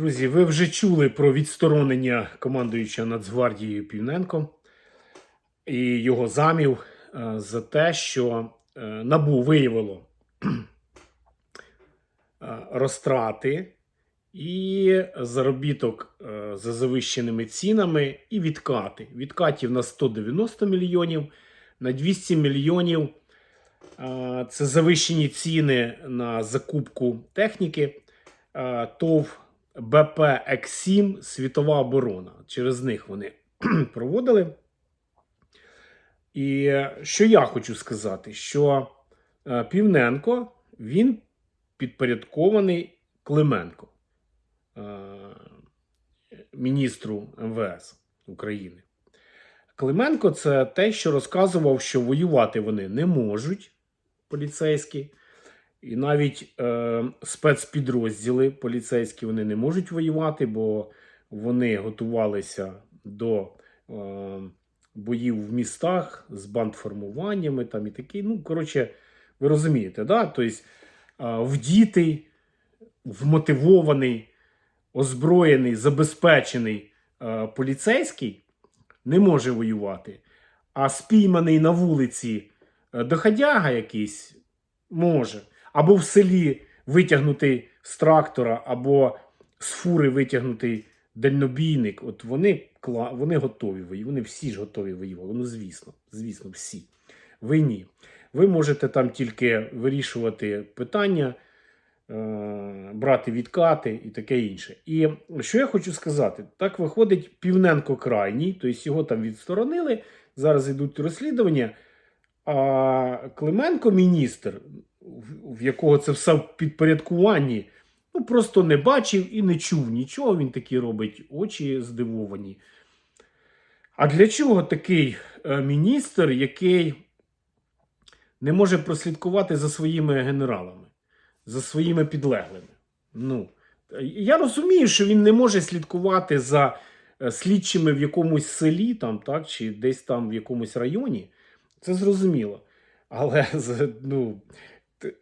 Друзі, ви вже чули про відсторонення командуючого Нацгвардією Півненко і його замів е, за те, що е, НАБУ виявило е, розтрати і заробіток за завищеними цінами, і відкати. Відкатів на 190 мільйонів, на 200 мільйонів. Це завищені ціни на закупку техніки. ТОВ БП Ек-7 Світова оборона. Через них вони проводили. І е, що я хочу сказати, що е, Півненко він підпорядкований Клименко, е, міністру МВС України. Клименко це те, що розказував, що воювати вони не можуть, поліцейські. І навіть е, спецпідрозділи поліцейські вони не можуть воювати, бо вони готувалися до е, боїв в містах з бандформуваннями там і такі. Ну, коротше, ви розумієте, да? тобто е, вдітий, вмотивований, озброєний, забезпечений е, поліцейський не може воювати, а спійманий на вулиці е, доходяга якийсь може. Або в селі витягнутий з трактора, або з фури витягнутий дальнобійник. От вони, вони готові воювати. Вони всі ж готові воювати. Ну, звісно, звісно, всі. Ви ні. Ви можете там тільки вирішувати питання, е, брати відкати і таке інше. І що я хочу сказати, так виходить Півненко крайній, тобто його там відсторонили, зараз йдуть розслідування. А Клименко, міністр, в- якого це все в підпорядкуванні, ну просто не бачив і не чув нічого. Він такі робить очі здивовані. А для чого такий е, міністр, який не може прослідкувати за своїми генералами, за своїми підлеглими? Ну, я розумію, що він не може слідкувати за е, слідчими в якомусь селі, там, так, чи десь там в якомусь районі. Це зрозуміло. Але ну,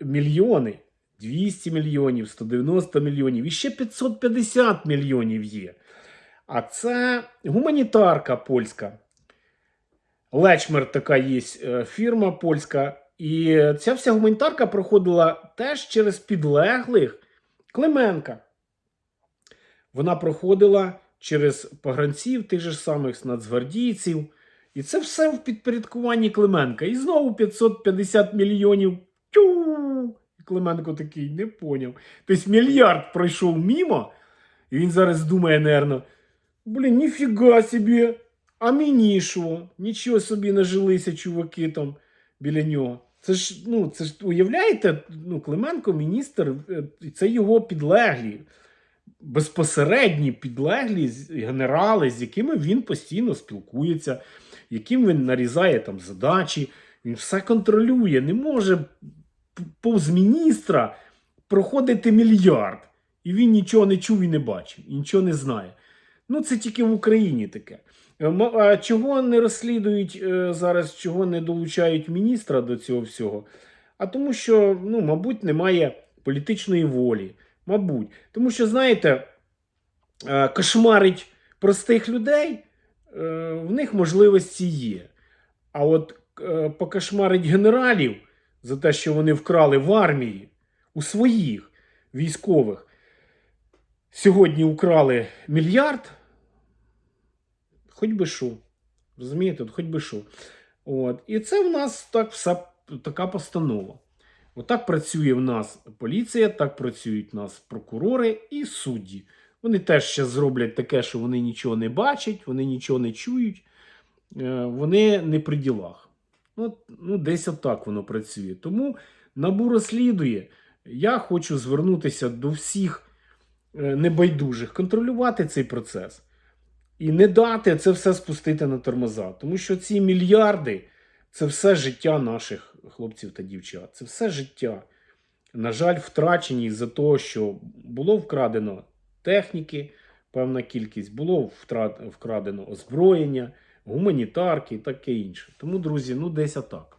мільйони, 200 мільйонів, 190 мільйонів, і ще 550 мільйонів є. А це гуманітарка польська. Лечмер така є е, фірма польська. І ця вся гуманітарка проходила теж через підлеглих Клименка. Вона проходила через погранців, тих же самих нацгвардійців. І це все в підпорядкуванні Клименка. І знову 550 мільйонів. Клименко такий не поняв. Тобто мільярд пройшов мімо, і він зараз думає, нервно, блін, ніфіга собі, а мені що? Нічого собі нажилися чуваки там біля нього. Це ж, ну, це ж уявляєте, ну, Клименко, міністр, е, це його підлеглі, безпосередні підлеглі генерали, з якими він постійно спілкується, яким він нарізає там задачі, він все контролює. Не може повз міністра проходити мільярд. І він нічого не чув і не бачив, і нічого не знає. Ну, це тільки в Україні таке. Е, А чого не розслідують е, зараз, чого не долучають міністра до цього всього? А тому, що, ну, мабуть, немає політичної волі. Мабуть. Тому що, знаєте, е, кошмарить простих людей, в них можливості є. А от покошмарить генералів за те, що вони вкрали в армії у своїх військових. Сьогодні украли мільярд. Хоч би що. Розумієте, хоч би що. От. І це в нас так вся така постанова. Отак працює в нас поліція, так працюють в нас прокурори і судді. Вони теж ще зроблять таке, що вони нічого не бачать, вони нічого не чують, е, вони не при ділах. Ну, ну, десь отак воно працює. Тому набу розслідує. Я хочу звернутися до всіх е, небайдужих, контролювати цей процес і не дати це все спустити на тормоза. Тому що ці мільярди це все життя наших хлопців та дівчат. Це все життя. На жаль, втрачені за того, що було вкрадено техніки, певна кількість, було вкрадено озброєння, гуманітарки і таке інше. Тому, друзі, ну десь отак.